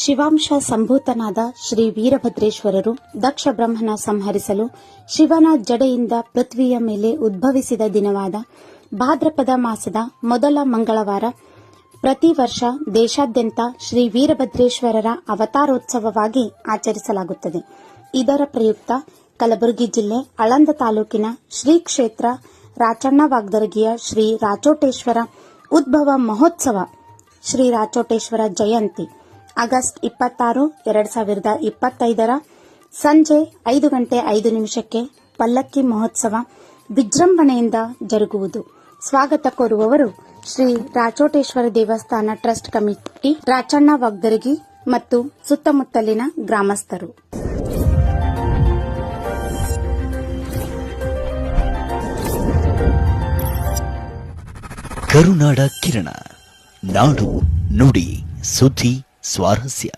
ಶಿವಾಂಶ ಸಂಭೂತನಾದ ಶ್ರೀ ವೀರಭದ್ರೇಶ್ವರರು ದಕ್ಷ ಬ್ರಹ್ಮನ ಸಂಹರಿಸಲು ಶಿವನ ಜಡೆಯಿಂದ ಪೃಥ್ವಿಯ ಮೇಲೆ ಉದ್ಭವಿಸಿದ ದಿನವಾದ ಭಾದ್ರಪದ ಮಾಸದ ಮೊದಲ ಮಂಗಳವಾರ. ಪ್ರತಿ ವರ್ಷ ದೇಶಾದ್ಯಂತ ಶ್ರೀ ವೀರಭದ್ರೇಶ್ವರರ ಅವತಾರೋತ್ಸವವಾಗಿ ಆಚರಿಸಲಾಗುತ್ತದೆ. ಇದರ ಪ್ರಯುಕ್ತ ಕಲಬುರಗಿ ಜಿಲ್ಲೆ ಆಳಂದ ತಾಲೂಕಿನ ಶ್ರೀ ಕ್ಷೇತ್ರ ರಾಚಣ್ಣ ವಾಗ್ದರಗಿಯ ಶ್ರೀ ರಾಚೋಟೇಶ್ವರ ಉದ್ಭವ ಮಹೋತ್ಸವ ಶ್ರೀ ರಾಚೋಟೇಶ್ವರ ಜಯಂತಿ. ಆಗಸ್ಟ್ ಇಪ್ಪತ್ತಾರು, ಎರಡ್ ಸಾವಿರದ ಇಪ್ಪತ್ತೈದರ ಸಂಜೆ ಐದು ಗಂಟೆ ಐದು ನಿಮಿಷಕ್ಕೆ ಪಲ್ಲಕ್ಕಿ ಮಹೋತ್ಸವ ವಿಜೃಂಭಣೆಯಿಂದ ಜರುಗುವುದು. ಸ್ವಾಗತ ಕೋರುವವರು ಶ್ರೀ ರಾಚೋಟೇಶ್ವರ ದೇವಸ್ಥಾನ ಟ್ರಸ್ಟ್ ಕಮಿಟಿ, ರಾಚಣ್ಣ ವಾಗ್ದರಗಿ ಮತ್ತು ಸುತ್ತಮುತ್ತಲಿನ ಗ್ರಾಮಸ್ಥರು. ಕರುನಾಡ ಕಿರಣ, ನಾಡು ನುಡಿ, ಸುದ್ದಿ ಸ್ವಾರಸ್ಯ